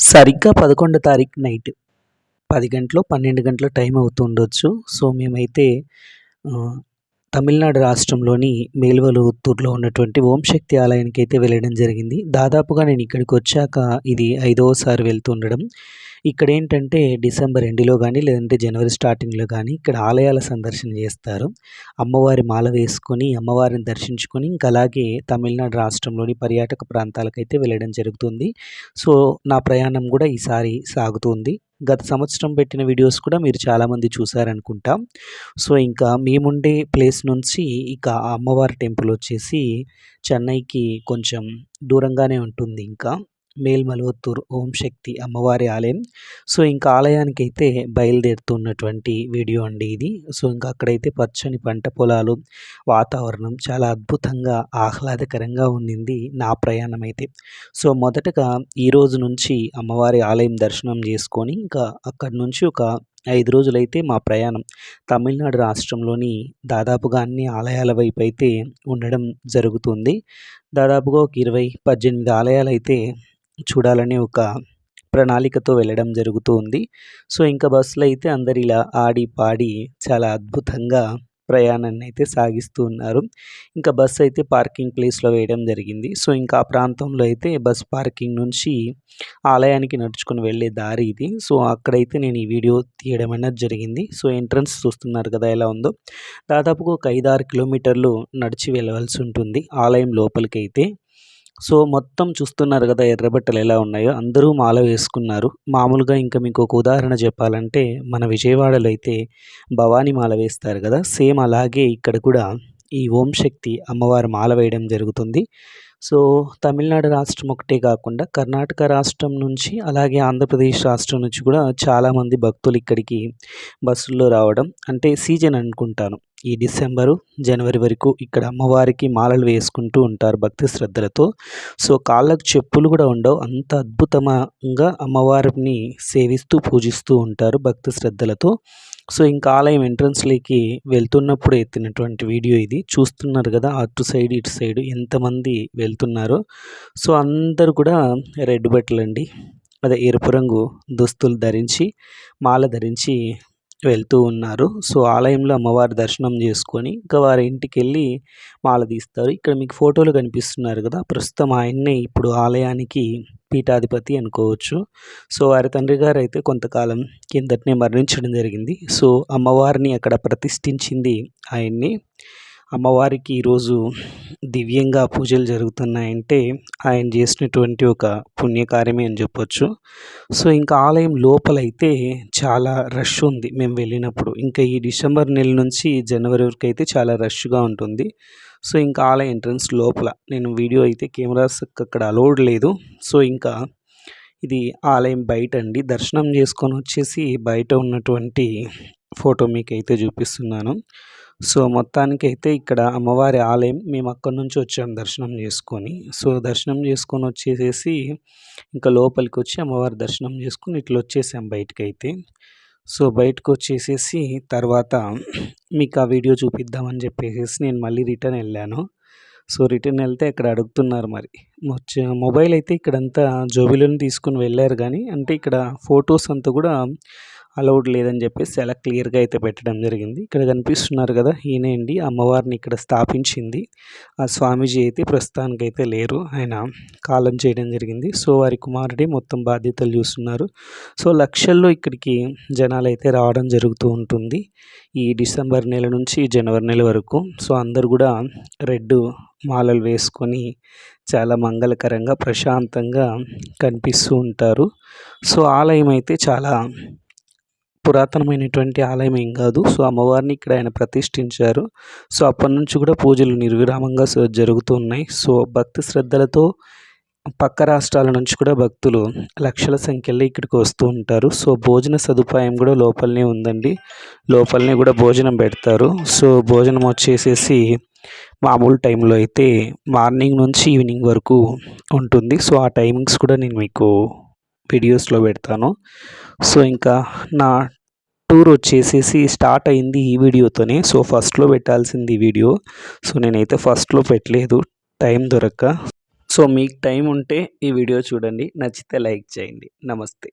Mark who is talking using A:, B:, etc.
A: సరిగ్గా పదకొండో తారీఖు నైట్. పది గంటలు పన్నెండు గంటలు టైం అవుతుండొచ్చు సో మేమైతే తమిళనాడు రాష్ట్రంలోని మేల్వలుత్తూరులో ఉన్నటువంటి ఓం శక్తి ఆలయానికి అయితే వెళ్ళడం జరిగింది. దాదాపుగా నేను ఇక్కడికి వచ్చాక ఇది ఐదవసారి వెళ్తుండడం ఇక్కడ ఏంటంటే డిసెంబర్ ఎండ్లో కానీ లేదంటే జనవరి స్టార్టింగ్లో కానీ ఇక్కడ ఆలయాల సందర్శన చేస్తారు. అమ్మవారి మాల వేసుకొని అమ్మవారిని దర్శించుకొని ఇంకా అలాగే తమిళనాడు రాష్ట్రంలోని పర్యాటక ప్రాంతాలకైతే వెళ్ళడం జరుగుతుంది. సో నా ప్రయాణం కూడా ఈసారి సాగుతుంది. గత సంవత్సరం పెట్టిన వీడియోస్ కూడా మీరు చాలామంది చూసారనుకుంటా. సో ఇంకా మేముండే ప్లేస్ నుంచి ఇక అమ్మవారి టెంపుల్ వచ్చేసి చెన్నైకి కొంచెం దూరంగానే ఉంటుంది ఇంకా. మేల్మలవత్తూరు ఓం శక్తి అమ్మవారి ఆలయం. సో ఇంకా ఆలయానికి అయితే బయలుదేరుతున్నటువంటి వీడియో అండి ఇది. సో ఇంకా అక్కడైతే పచ్చని పంట పొలాలు వాతావరణం చాలా అద్భుతంగా ఆహ్లాదకరంగా ఉండింది నా ప్రయాణం అయితే సో మొదటగా ఈరోజు నుంచి అమ్మవారి ఆలయం దర్శనం చేసుకొని ఇంకా అక్కడి నుంచి ఒక ఐదు రోజులైతే మా ప్రయాణం. తమిళనాడు రాష్ట్రంలోని దాదాపుగా అన్ని ఆలయాల వైపు అయితే ఉండడం జరుగుతుంది. దాదాపుగా ఒక ఇరవై పద్దెనిమిది ఆలయాలు అయితే చూడాలని ఒక ప్రణాళికతో వెళ్ళడం జరుగుతూ ఉంది సో ఇంకా బస్సులో అయితే అందరు ఇలా ఆడి పాడి చాలా అద్భుతంగా ప్రయాణాన్ని అయితే సాగిస్తూ ఉన్నారు. ఇంకా బస్సు అయితే పార్కింగ్ ప్లేస్లో వేయడం జరిగింది. సో ఇంకా ఆ ప్రాంతంలో అయితే బస్ పార్కింగ్ నుంచి ఆలయానికి నడుచుకుని వెళ్ళే దారి ఇది. సో అక్కడైతే నేను ఈ వీడియో తీయడం అనేది జరిగింది. సో ఎంట్రన్స్ చూస్తున్నారు కదా ఎలా ఉందో. దాదాపుగా ఒక ఐదు ఆరు కిలోమీటర్లు నడిచి వెళ్ళవలసి ఉంటుంది ఆలయం లోపలికి అయితే సో మొత్తం చూస్తున్నారు కదా ఎర్రబట్టలు ఎలా ఉన్నాయో. అందరూ మాల వేసుకున్నారు. మామూలుగా ఇంకా మీకు ఒక ఉదాహరణ చెప్పాలంటే మన విజయవాడలో అయితే భవానీ మాల వేస్తారు కదా. సేమ్ అలాగే ఇక్కడ కూడా ఈ ఓం శక్తి అమ్మవారి మాల వేయడం జరుగుతుంది. సో తమిళనాడు రాష్ట్రం ఒకటే కాకుండా కర్ణాటక రాష్ట్రం నుంచి అలాగే ఆంధ్రప్రదేశ్ రాష్ట్రం నుంచి కూడా చాలామంది భక్తులు ఇక్కడికి బస్సుల్లో రావడం అంటే సీజన్ అనుకుంటాను. ఈ డిసెంబరు జనవరి వరకు ఇక్కడ అమ్మవారికి మాలలు వేసుకుంటూ ఉంటారు భక్తి శ్రద్ధలతో. సో కాళ్ళకు చెప్పులు కూడా ఉండవు. అంత అద్భుతంగా అమ్మవారిని సేవిస్తూ పూజిస్తూ ఉంటారు భక్తి శ్రద్ధలతో. సో ఇంకా ఆలయం ఎంట్రన్స్లోకి వెళ్తున్నప్పుడు ఎత్తినటువంటి వీడియో ఇది. చూస్తున్నారు కదా అటు సైడ్ ఇటు సైడ్ ఎంతమంది వెళ్తున్నారో. సో అందరు కూడా రెడ్ బట్టలు అండి. అదే ఎరుపు రంగు దుస్తులు ధరించి మాల ధరించి వెళ్తూ ఉన్నారు. సో ఆలయంలో అమ్మవారి దర్శనం చేసుకొని ఇంకా వారి ఇంటికి వెళ్ళి మాల తీస్తారు. ఇక్కడ మీకు ఫోటోలు కనిపిస్తున్నారు కదా ప్రస్తుతం ఆయన్నే ఇప్పుడు ఆలయానికి పీఠాధిపతి అనుకోవచ్చు. సో వారి తండ్రి గారు అయితే కొంతకాలం కిందటనే మరణించడం జరిగింది. సో అమ్మవారిని అక్కడ ప్రతిష్ఠించింది ఆయన్ని. అమ్మవారికి ఈరోజు దివ్యంగా పూజలు జరుగుతున్నాయంటే ఆయన చేసినటువంటి ఒక పుణ్యకార్యమే అని చెప్పొచ్చు. సో ఇంకా ఆలయం లోపలైతే చాలా రష్ ఉంది మేము వెళ్ళినప్పుడు. ఇంకా ఈ డిసెంబర్ నెల నుంచి జనవరి వరకు అయితే చాలా రష్గా ఉంటుంది. సో ఇంకా ఆలయ ఎంట్రన్స్ లోపల. నేను వీడియో అయితే కెమెరాస్ అక్కడ అలౌడ్ లేదు. సో ఇంకా ఇది ఆలయం బయట అండి. దర్శనం చేసుకొని వచ్చేసి బయట ఉన్నటువంటి ఫోటో మీకు అయితే చూపిస్తున్నాను. సో మొత్తానికి అయితే ఇక్కడ అమ్మవారి ఆలయం మేము అక్కడి నుంచి వచ్చాము దర్శనం చేసుకొని. సో దర్శనం చేసుకొని వచ్చేసేసి ఇంకా లోపలికి వచ్చి అమ్మవారి దర్శనం చేసుకుని ఇట్లా వచ్చేసాం బయటకు అయితే సో బయటకు వచ్చేసేసి తర్వాత మీకు ఆ వీడియో చూపిద్దామని చెప్పేసి నేను మళ్ళీ రిటర్న్ వెళ్ళాను. సో రిటర్న్ వెళ్తే ఇక్కడ అడుగుతున్నారు మరి. మొబైల్ అయితే ఇక్కడంతా జోబిలోని తీసుకుని వెళ్ళారు కానీ అంటే ఇక్కడ ఫొటోస్ అంతా కూడా అలౌడ్ లేదని చెప్పేసి చాలా క్లియర్గా అయితే పెట్టడం జరిగింది. ఇక్కడ కనిపిస్తున్నారు కదా ఈయనే అండి అమ్మవారిని ఇక్కడ స్థాపించింది. ఆ స్వామీజీ అయితే ప్రస్తుతానికి అయితే లేరు. ఆయన కాలం చేయడం జరిగింది. సో వారి కుమారుడే మొత్తం బాధ్యతలు చూస్తున్నారు. సో లక్షల్లో ఇక్కడికి జనాలు అయితే రావడం జరుగుతూ ఉంటుంది. ఈ డిసెంబర్ నెల నుంచి జనవరి నెల వరకు. సో అందరు కూడా రెడ్ మాలలు వేసుకొని చాలా మంగళకరంగా ప్రశాంతంగా కనిపిస్తూ ఉంటారు. సో ఆలయం అయితే చాలా పురాతనమైనటువంటి ఆలయం ఏం కాదు. సో అమ్మవారిని ఇక్కడ ఆయన ప్రతిష్ఠించారు. సో అప్పటి నుంచి కూడా పూజలు నిర్విరామంగా జరుగుతూ ఉన్నాయి. సో భక్తి శ్రద్ధలతో పక్క రాష్ట్రాల నుంచి కూడా భక్తులు లక్షల సంఖ్యలో ఇక్కడికి వస్తూ ఉంటారు. సో భోజన సదుపాయం కూడా లోపలనే ఉందండి. లోపలనే కూడా భోజనం పెడతారు. సో భోజనం వచ్చేసేసి మామూలు టైంలో అయితే మార్నింగ్ నుంచి ఈవినింగ్ వరకు ఉంటుంది. సో ఆ టైమింగ్స్ కూడా నేను మీకు వీడియోస్లో పెడతాను. సో ఇంకా నా టూర్ వచ్చేసేసి స్టార్ట్ అయింది ఈ వీడియోతోనే సో ఫస్ట్లో పెట్టాల్సింది వీడియో సో నేనైతే ఫస్ట్లో పెట్టలేదు. టైం దొరక్క. సో మీకు టైం ఉంటే ఈ వీడియో చూడండి. నచ్చితే లైక్ చేయండి. నమస్తే.